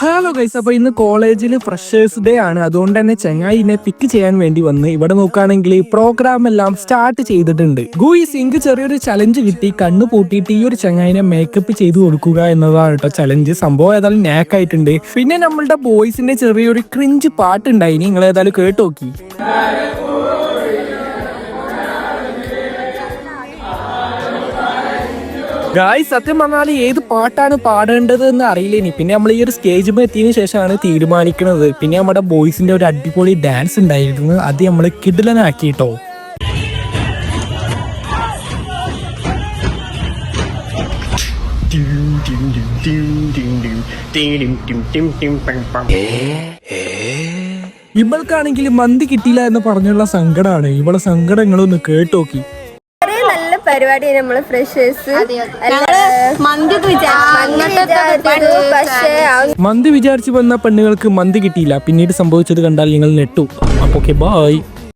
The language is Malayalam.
ഹലോ ഗൈസ് അപ്പൊ ഇന്ന് കോളേജിൽ ഫ്രഷേഴ്സ് ഡേ ആണ്. അതുകൊണ്ട് തന്നെ ചെങ്ങായിനെ പിക്ക് ചെയ്യാൻ വേണ്ടി വന്ന്. ഇവിടെ നോക്കുകയാണെങ്കിൽ പ്രോഗ്രാം എല്ലാം സ്റ്റാർട്ട് ചെയ്തിട്ടുണ്ട്. ഗൂയിസ് സിങ്ക് ചെറിയൊരു ചലഞ്ച് കിട്ടി. കണ്ണു പൂട്ടിയിട്ട് ഈ ഒരു ചെങ്ങായിനെ മേക്കപ്പ് ചെയ്ത് കൊടുക്കുക എന്നതാണ് കേട്ടോ ചലഞ്ച് സംഭവം ഏതായാലും നാക്കായിട്ടുണ്ട് പിന്നെ നമ്മളുടെ ബോയ്സിന്റെ ചെറിയൊരു ക്രിഞ്ച് പാട്ടുണ്ടായി. നിങ്ങൾ ഏതായാലും കേട്ട് ഗായ് സത്യം പറഞ്ഞാൽ ഏത് പാട്ടാണ് പാടേണ്ടത് എന്ന് അറിയില്ല ഇനി പിന്നെ നമ്മൾ ഈ ഒരു സ്റ്റേജ് എത്തിയതിനു ശേഷമാണ് തീരുമാനിക്കുന്നത് പിന്നെ നമ്മുടെ ബോയ്സിന്റെ ഒരു അടിപൊളി ഡാൻസ് ഉണ്ടായിരുന്നു. അത് നമ്മൾ കിഡിലനാക്കി കേട്ടോ ഇവൾക്കാണെങ്കിൽ മന്തി കിട്ടിയില്ല എന്ന് പറഞ്ഞുള്ള സങ്കടമാണ് ഇവളെ സങ്കടങ്ങളൊന്ന് കേട്ടോക്കി. പരിപാടി നമ്മൾ ഫ്രഷേഴ്സ് മന്തി പക്ഷേ മന്തി വിചാരിച്ചു വന്ന പെണ്ണുങ്ങൾക്ക് മന്തി കിട്ടിയില്ല. പിന്നീട് സംഭവിച്ചത് കണ്ടാൽ നിങ്ങൾ നെട്ടു അപ്പൊ ഓക്കെ ബായ്